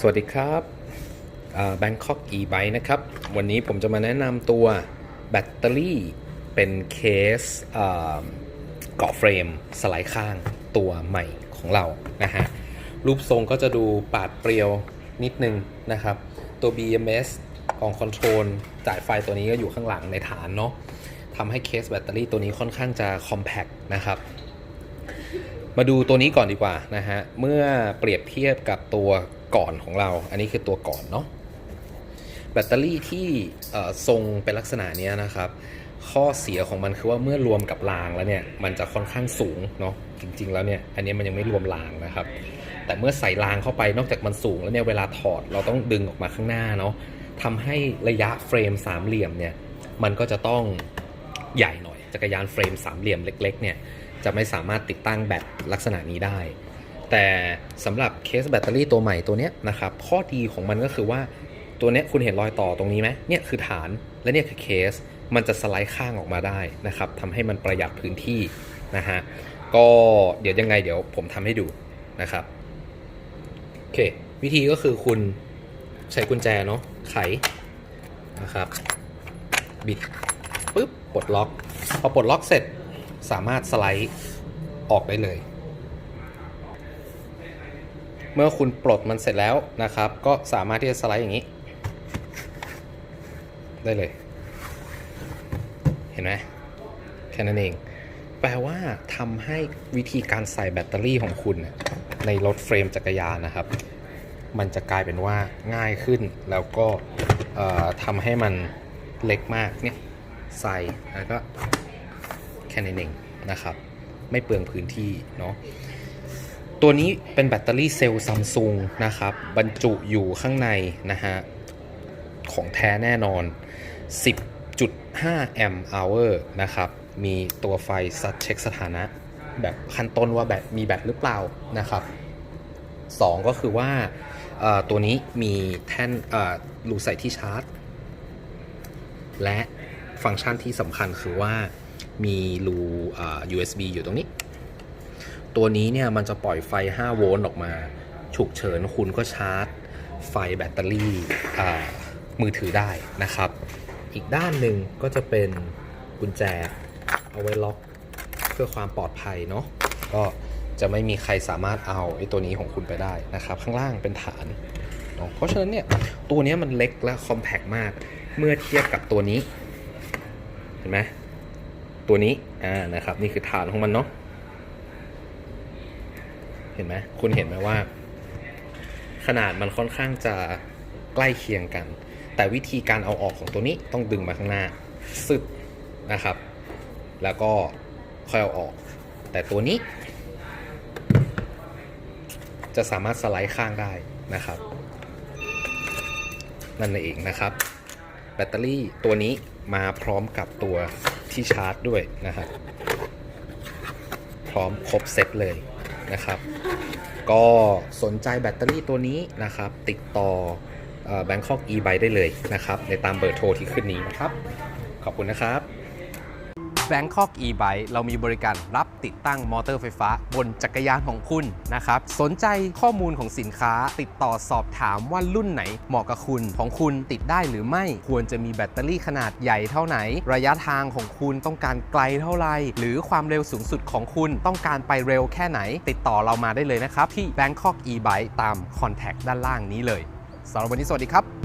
สวัสดีครับอ่า Bangkok e-bike นะครับ วันนี้ผมจะมาแนะนำตัวแบตเตอรี่เป็นเคสอ่าเกาะเฟรมสไลด์ข้างตัวใหม่ของเรานะฮะ รูปทรงก็จะดูปาดเปรียวนิดนึงนะครับ ตัว BMS ของคอนโทรลจ่ายไฟตัวนี้ก็อยู่ข้างหลังในฐานเนาะทำให้เคสแบตเตอรี่ตัวนี้ค่อนข้างจะคอมแพ t นะครับ มาดูตัวนี้ก่อนดีกว่านะฮะ เมื่อเปรียบเทียบกับตัวก่อนของเรา อันนี้คือตัวก่อนเนาะ แบตเตอรี่ที่ทรงเป็นลักษณะนี้นะครับ ข้อเสียของมันคือว่าเมื่อรวมกับรางแล้วเนี่ย มันจะค่อนข้างสูงเนาะ จริง ๆ แล้วเนี่ย อันนี้มันยังไม่รวมรางนะครับ แต่เมื่อใส่รางเข้าไป นอกจากมันสูงแล้วเนี่ยเวลาถอดเราต้องดึงออกมาข้างหน้าเนาะทำให้ระยะเฟรมสามเหลี่ยมเนี่ย มันก็จะต้องใหญ่หน่อย จักรยานเฟรมสามเหลี่ยมเล็กๆเนี่ยจะไม่สามารถติดตั้งแบตลักษณะนี้ได้ แต่สำหรับเคสแบตเตอรี่ตัวใหม่ตัวเนี้ยนะครับข้อดีของมันก็คือว่าตัวเนี้ยคุณเห็นรอยต่อตรงนี้ไหมเนี่ยคือฐานและเนี่ยคือเคส มันจะสไลด์ข้างออกมาได้นะครับทำให้มันประหยัดพื้นที่นะฮะก็เดี๋ยวยังไงเดี๋ยวผมทำให้ดูนะครับโอเควิธีก็คือคุณใช้กุญแจเนาะไขนะครับบิด ปุ๊บปลดล็อกพอปลดล็อกเสร็จสามารถสไลด์ออกได้เลย เมื่อคุณปลดมันเสร็จแล้วนะครับ ก็สามารถที่จะสไลด์อย่างนี้ ได้เลย เห็นไหมแค่นั้นเอง แปลว่าทำให้วิธีการใส่แบตเตอรี่ของคุณในรถเฟรมจักรยานนะครับ มันจะกลายเป็นว่าง่ายขึ้นแล้วก็ทำให้มันเล็กมากเนี่ย ใส่แล้วก็แค่นั้นเองนะครับ ไม่เปลืองพื้นที่เนาะตัวนี้เป็นแบตเตอรี่เซลล์ซัมซุงนะครับ บรรจุอยู่ข้างในนะฮะ ของแท้แน่นอน 10.5 แอมป์อเวอร์นะครับ มีตัวไฟซัดเช็คสถานะ แบบขั้นต้นว่าแบตมีแบตหรือเปล่านะครับ 2 ก็คือว่าตัวนี้มีแท่นรูใส่ที่ชาร์จ และ ฟังก์ชันที่สำคัญคือว่ามีรู USB อยู่ตรงนี้ ตัวนี้เนี่ยมันจะปล่อยไฟ 5 โวลต์ออกมา ฉุกเฉินคุณก็ชาร์จ ไฟแบตเตอรี่มือถือได้นะครับ อีกด้านหนึ่งก็จะเป็นกุญแจเอาไว้ล็อกเพื่อความปลอดภัยเนาะก็จะไม่มีใครสามารถเอาไอ้ตัวนี้ของคุณไปได้นะครับ ข้างล่างเป็นฐานเนาะเพราะฉะนั้นเนี่ยตัวนี้มันเล็กและคอมแพกมากเมื่อเทียบกับตัวนี้ ห็นไหมตัวนี้อ่านะครับ นี่คือฐานของมันเนาะเห็นไหมคุณเห็นไหมว่า ขนาดมันค่อนข้างจะใกล้เคียงกัน แต่วิธีการเอาออกของตัวนี้ต้องดึงมาข้างหน้าสึดนะครับ แล้วก็ค่อยเอาออก แต่ตัวนี้ จะสามารถสไลด์ข้างได้นะครับ นั่นเองนะครับ แบตเตอรี่ตัวนี้มาพร้อมกับตัวที่ชาร์จด้วยนะครับ พร้อมครบเซตเลยนะครับ ก็สนใจแบตเตอรี่ตัวนี้นะครับ ติดต่อ Bangkok e-bike ได้เลยนะครับ ในตามเบอร์โทรที่ขึ้นนี้นะครับ ขอบคุณนะครับ Bangkok e-bike เรามีบริการรับติดตั้งมอเตอร์ไฟฟ้า บนจักรยานของคุณนะครับ สนใจข้อมูลของสินค้า ติดต่อสอบถามว่ารุ่นไหนเหมาะกับคุณของคุณติดได้หรือไม่ควรจะมีแบตเตอรี่ขนาดใหญ่เท่าไหน ระยะทางของคุณต้องการไกลเท่าไหร่หรือความเร็วสูงสุดของคุณต้องการไปเร็วแค่ไหน ติดต่อเรามาได้เลยนะครับ ที่ Bangkok e-bike ตามคอนแทคด้านล่างนี้เลยสำหรับวันนี้สวัสดีครับ